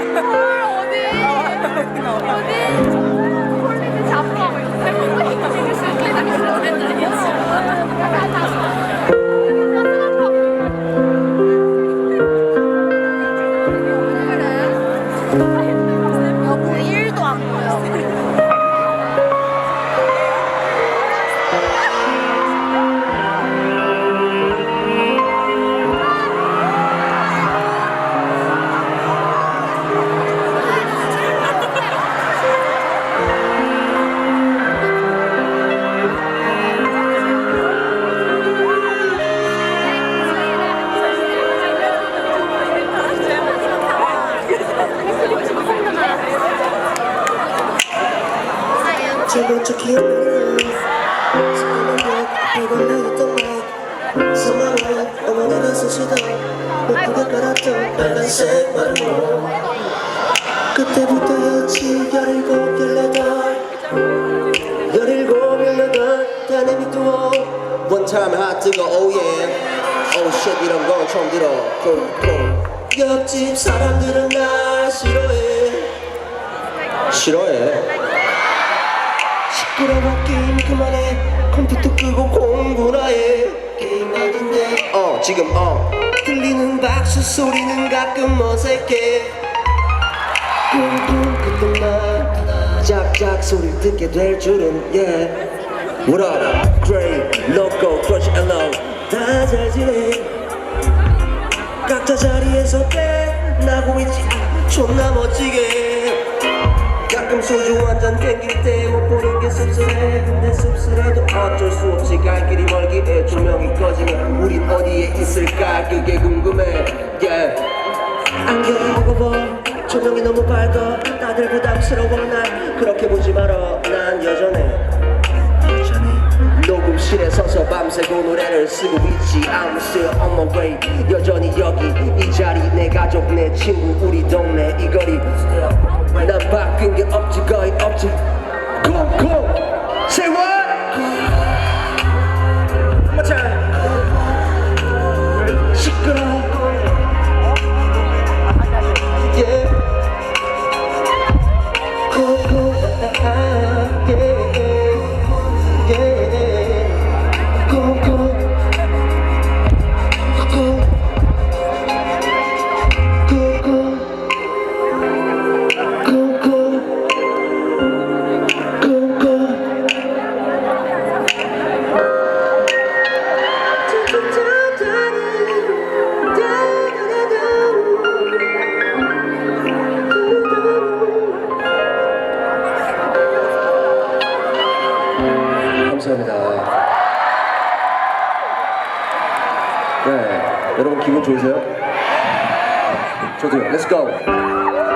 아, 어디? 어디? 제발 좀 기억나는 잠깐만 내가 나였던 말 사랑은 어머니가 쓰시던 예쁘게 깔았던 빨간색 마르모 그때부터였지 열일곱 열여덟 열일곱 열여덟 다내미 One time hot 뜨거 oh Oh shit 이런 건 처음 들어 콩, 콩. 옆집 사람들은 날 싫어해 싫어해 시끄러워 게임 그만해. 컴퓨터 끄고 공부나 해. 게임하는데. 어 지금 어. 들리는 박수 소리는 가끔 어색해. 쿵쿵 그동안 짝짝 소리를 듣게 될 줄은 yeah What up? Great, loco, crush, hello. 다잘 지내. 각자 자리에서 빼나고 있지 존나 멋지게 가끔 소주 한 잔 땡길 때 못 보는 게 씁쓸해. 근데 씁쓸해도 어쩔 수 없이 갈 길이 멀기에 조명이 꺼지면 우린 어디에 있을까? 그게 궁금해. Yeah. 안경이 무거워 조명이 너무 밝아 다들 부담스러워. 날 그렇게 보지 말아 난 여전해. 녹음실에 서서 밤새고 노래를 쓰고 있지. I'm still on my way. 여전히 여기 이 자리. 내 가족 내 친구 우리 동네. 이 거리 come, come. Say what? 감사합니다. 네 여러분 기분 좋으세요? 저도요. Let's go